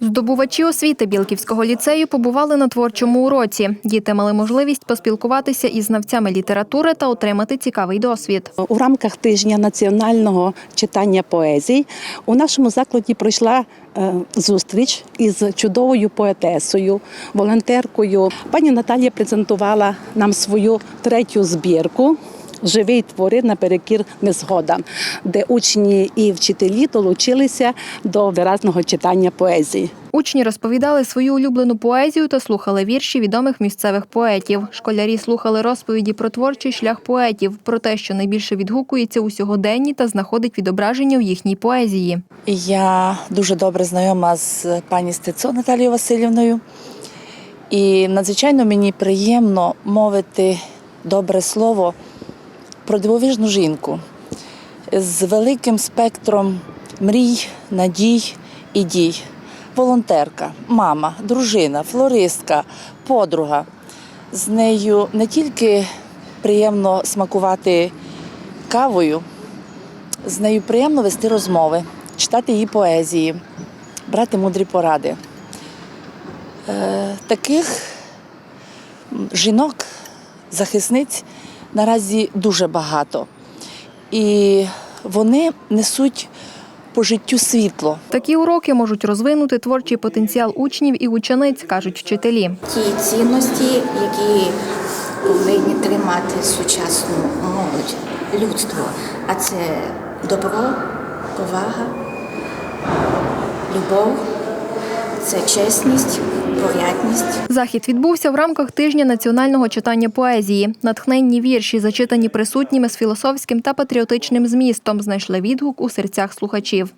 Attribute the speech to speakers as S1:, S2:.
S1: Здобувачі освіти Білківського ліцею побували на творчому уроці. Діти мали можливість поспілкуватися із знавцями літератури та отримати цікавий досвід.
S2: У рамках тижня національного читання поезій у нашому закладі пройшла е, зустріч із чудовою поетесою, волонтеркою. Пані Наталія презентувала нам свою третю збірку. Живі твори наперекір незгодам, де учні і вчителі долучилися до виразного читання поезії.
S1: Учні розповідали свою улюблену поезію та слухали вірші відомих місцевих поетів. Школярі слухали розповіді про творчий шлях поетів, про те, що найбільше відгукується у сьогоденні та знаходить відображення в їхній поезії.
S3: Я дуже добре знайома з пані Стецо Наталією Васильівною. І надзвичайно мені приємно мовити добре слово про дивовижну жінку з великим спектром мрій, надій і дій. Волонтерка, мама, дружина, флористка, подруга. З нею не тільки приємно смакувати кавою, з нею приємно вести розмови, читати її поезії, брати мудрі поради. Е, таких жінок, захисниць наразі дуже багато. І вони несуть по життю світло.
S1: Такі уроки можуть розвинути творчий потенціал учнів і учениць, кажуть вчителі.
S4: ті цінності, які повинні тримати сучасну молодь, людство. А це добро, повага, любов, це чесність, порядність.
S1: Захід відбувся в рамках тижня національного читання поезії. Натхненні вірші, зачитані присутніми з філософським та патріотичним змістом, знайшли відгук у серцях слухачів.